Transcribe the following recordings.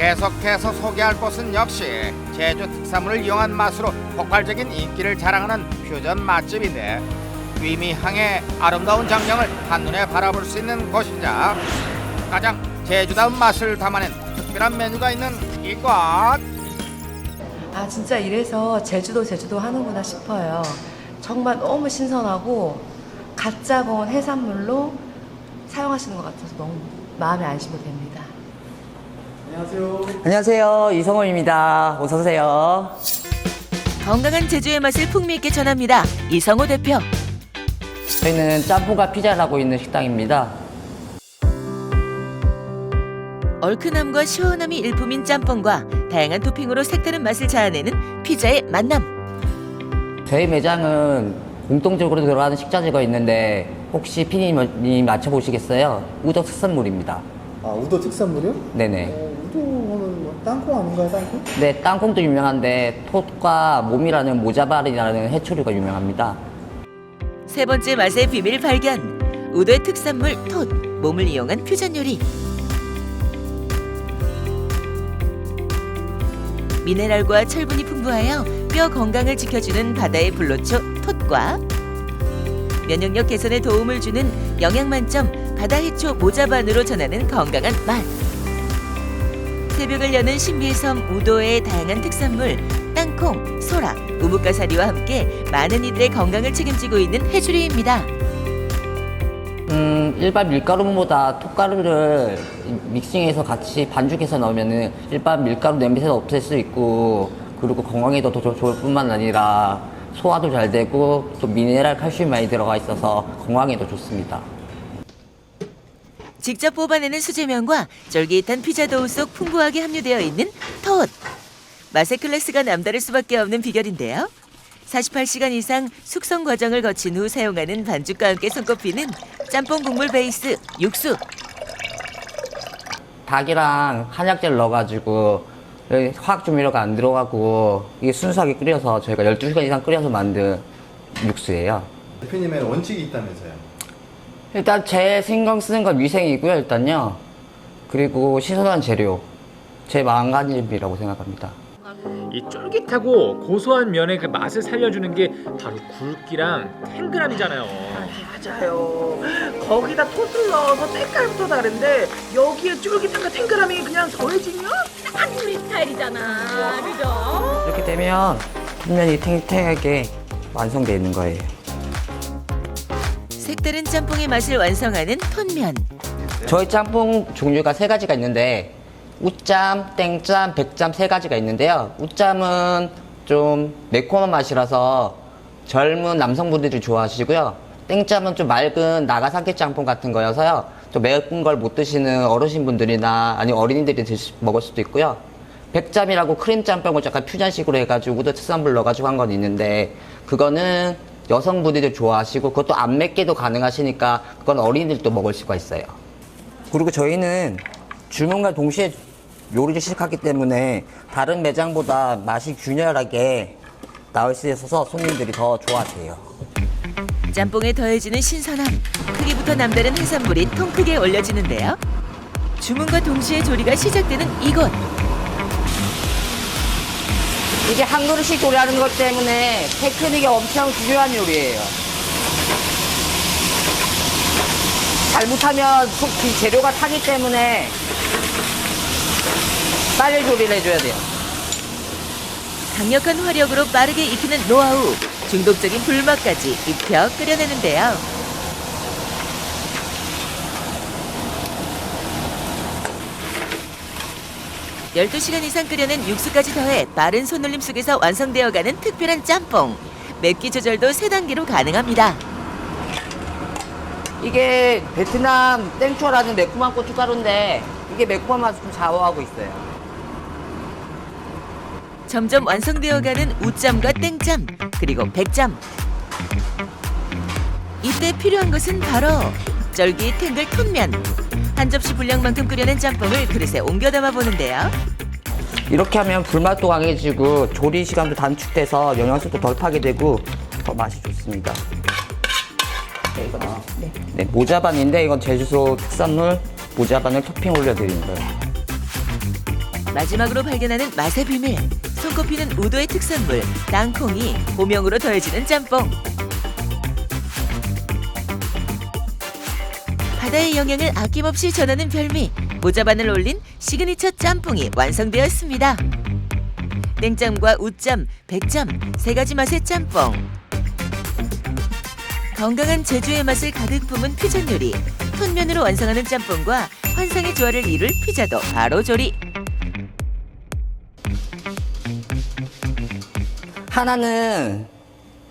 계속해서 소개할 곳은 역시 제주 특산물을 이용한 맛으로 폭발적인 인기를 자랑하는 퓨전 맛집인데 위미항의 아름다운 장면을 한눈에 바라볼 수 있는 곳이자 가장 제주다운 맛을 담아낸 특별한 메뉴가 있는 이곳 아 진짜 이래서 제주도 제주도 하는구나 싶어요. 정말 너무 신선하고 갓 잡아온 해산물로 사용하시는 것 같아서 너무 마음에 안심이 됩니다. 안녕하세요. 이성호입니다. 어서 오세요. 건강한 제주의 맛을 풍미 있게 전합니다. 이성호 대표. 저희는 짬뽕과 피자를 하고 있는 식당입니다. 얼큰함과 시원함이 일품인 짬뽕과 다양한 토핑으로 색다른 맛을 자아내는 피자의 만남. 저희 매장은 공통적으로 들어가는 식자재가 있는데 혹시 피디님이 맞춰보시겠어요? 우덕 특산물입니다. 아 우도 특산물이요? 네네. 어, 우도는 뭐 땅콩 아닌가요 땅콩? 네, 땅콩도 유명한데 톳과 몸이라는 모자발이라는 해초류가 유명합니다. 세 번째 맛의 비밀 발견. 우도의 특산물 톳, 몸을 이용한 퓨전 요리. 미네랄과 철분이 풍부하여 뼈 건강을 지켜주는 바다의 불로초 톳과 면역력 개선에 도움을 주는 영양 만점 바다 해초 모자반으로 전하는 건강한 맛. 새벽을 여는 신비의 섬 우도의 다양한 특산물 땅콩, 소라, 우뭇가사리와 함께 많은 이들의 건강을 책임지고 있는 해조류입니다. 음, 일반 밀가루보다 톡가루를 믹싱해서 같이 반죽해서 넣으면은 일반 밀가루 냄새도 없앨 수 있고 그리고 건강에도 더 좋을 뿐만 아니라 소화도 잘 되고 또 미네랄 칼슘이 많이 들어가 있어서 건강에도 좋습니다. 직접 뽑아내는 수제면과 쫄깃한 피자 도우 속 풍부하게 함유되어 있는 톳. 맛의 클래스가 남다를 수밖에 없는 비결인데요. 48시간 이상 숙성 과정을 거친 후 사용하는 반죽과 함께 손꼽히는 짬뽕 국물 베이스 육수. 닭이랑 한약재를 넣어가지고 여기 화학 조미료가 안 들어가고 이게 순수하게 끓여서 저희가 12시간 이상 끓여서 만든 육수예요. 대표님의 원칙이 있다면서요? 일단 제일 신경 쓰는 건 위생이고요, 일단요. 그리고 신선한 재료. 제 마음가짐이라고 생각합니다. 이 쫄깃하고 고소한 면의 그 맛을 살려주는 게 바로 굵기랑 탱글함이잖아요. 맞아요. 거기다 톳을 넣어서 때깔부터 다른데 여기에 쫄깃함과 탱글함이 그냥 더해지면 딱 우리 스타일이잖아. 그죠? 이렇게 되면 뒷면이 탱탱하게 완성되어 있는 거예요. 색다른 짬뽕의 맛을 완성하는 톤면. 저희 짬뽕 종류가 세 가지가 있는데 우짬, 땡짬, 백짬 세 가지가 있는데요. 우짬은 좀 매콤한 맛이라서 젊은 남성분들이 좋아하시고요. 땡짬은 좀 맑은 나가사키 짬뽕 같은 거여서요. 좀 매운 걸 못 드시는 어르신분들이나 아니 어린이들이 드시, 먹을 수도 있고요. 백짬이라고 크림 짬뽕을 약간 퓨전식으로 해가지고 우도 특산물 넣어가지고 한 건 있는데 그거는 여성분들이 좋아하시고 그것도 안 맵게도 가능하시니까 그건 어린이들도 먹을 수가 있어요. 그리고 저희는 주문과 동시에 요리를 시작하기 때문에 다른 매장보다 맛이 균열하게 나올 수 있어서 손님들이 더 좋아하세요. 짬뽕에 더해지는 신선함, 크기부터 남다른 해산물이 통 크게 올려지는데요. 주문과 동시에 조리가 시작되는 이곳. 이게 한 그릇씩 요리하는 것 때문에 테크닉이 엄청 중요한 요리예요. 잘못하면 속그 재료가 타기 때문에 빨리 조리를 해줘야 돼요. 강력한 화력으로 빠르게 익히는 노하우, 중독적인 불맛까지 입혀 끓여내는데요. 열두 시간 이상 끓여낸 육수까지 더해 빠른 손놀림 속에서 완성되어가는 특별한 짬뽕. 맵기 조절도 세 단계로 가능합니다. 이게 베트남 땡초라는 매콤한 고춧가루인데 이게 매콤한 맛을 좀 좌우하고 있어요. 점점 완성되어가는 우짬과 땡짬 그리고 백짬 이때 필요한 것은 바로 쫄깃 탱글 톤면 한 접시 분량만큼 끓여낸 짬뽕을 그릇에 옮겨 담아 보는데요 이렇게 하면 불맛도 강해지고 조리 시간도 단축돼서 영양소도 덜 파게 되고 더 맛이 좋습니다. 네, 이거 네. 네, 모자반인데 이건 제주도 특산물 모자반을 토핑 올려드린 거예요. 마지막으로 발견하는 맛의 비밀. 손꼽히는 우도의 특산물 땅콩이 고명으로 더해지는 짬뽕. 바다의 영양을 아낌없이 전하는 별미 모자반을 올린 시그니처 짬뽕이 완성되었습니다. 냉짬과 우짬, 백짬 세 가지 맛의 짬뽕. 건강한 제주의 맛을 가득 품은 퓨전 요리. 톤면으로 완성하는 짬뽕과 환상의 조화를 이룰 피자도 바로 조리. 하나는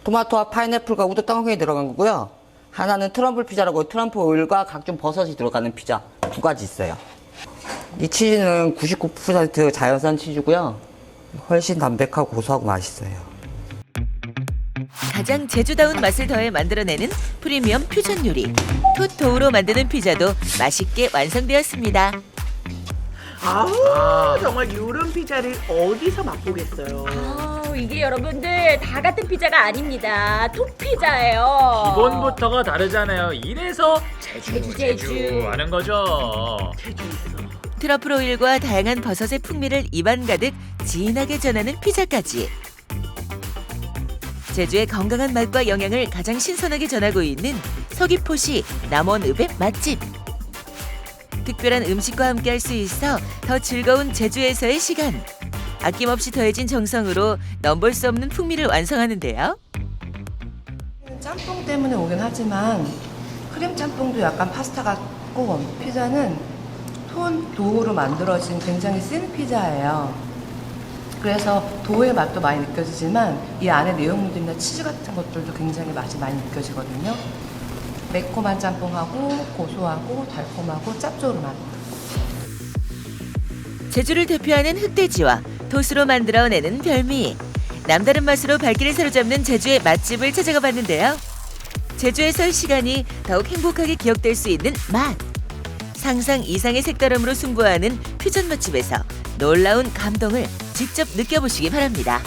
토마토와 파인애플과 우드 땅콩이 들어간 거고요. 하나는 트럼플 피자라고 트럼프 오일과 각종 버섯이 들어가는 피자 두 가지 있어요. 이 치즈는 99% 자연산 치즈고요. 훨씬 담백하고 고소하고 맛있어요. 가장 제주다운 맛을 더해 만들어내는 프리미엄 퓨전 요리. 톳도우로 만드는 피자도 맛있게 완성되었습니다. 아우 정말 요런 피자를 어디서 맛보겠어요. 아, 이게 여러분들 다 같은 피자가 아닙니다. 톱 피자예요. 기본부터가 다르잖아요. 이래서 제주 제주, 제주, 제주. 하는 거죠. 트러플 오일과 다양한 버섯의 풍미를 입안 가득 진하게 전하는 피자까지. 제주의 건강한 맛과 영양을 가장 신선하게 전하고 있는 서귀포시 남원읍의 맛집. 특별한 음식과 함께 할 수 있어 더 즐거운 제주에서의 시간. 아낌없이 더해진 정성으로 넘볼 수 없는 풍미를 완성하는데요. 짬뽕 때문에 오긴 하지만 크림 짬뽕도 약간 파스타 같고 피자는 톤 도우로 만들어진 굉장히 센 피자예요. 그래서 도우의 맛도 많이 느껴지지만 이 안에 내용물들이나 치즈 같은 것들도 굉장히 맛이 많이 느껴지거든요. 매콤한 짬뽕하고 고소하고 달콤하고 짭조름한 제주를 대표하는 흑돼지와 돛으로 만들어내는 별미. 남다른 맛으로 발길을 사로잡는 제주의 맛집을 찾아가 봤는데요. 제주에서의 시간이 더욱 행복하게 기억될 수 있는 맛. 상상 이상의 색다름으로 승부하는 퓨전 맛집에서 놀라운 감동을 직접 느껴보시기 바랍니다.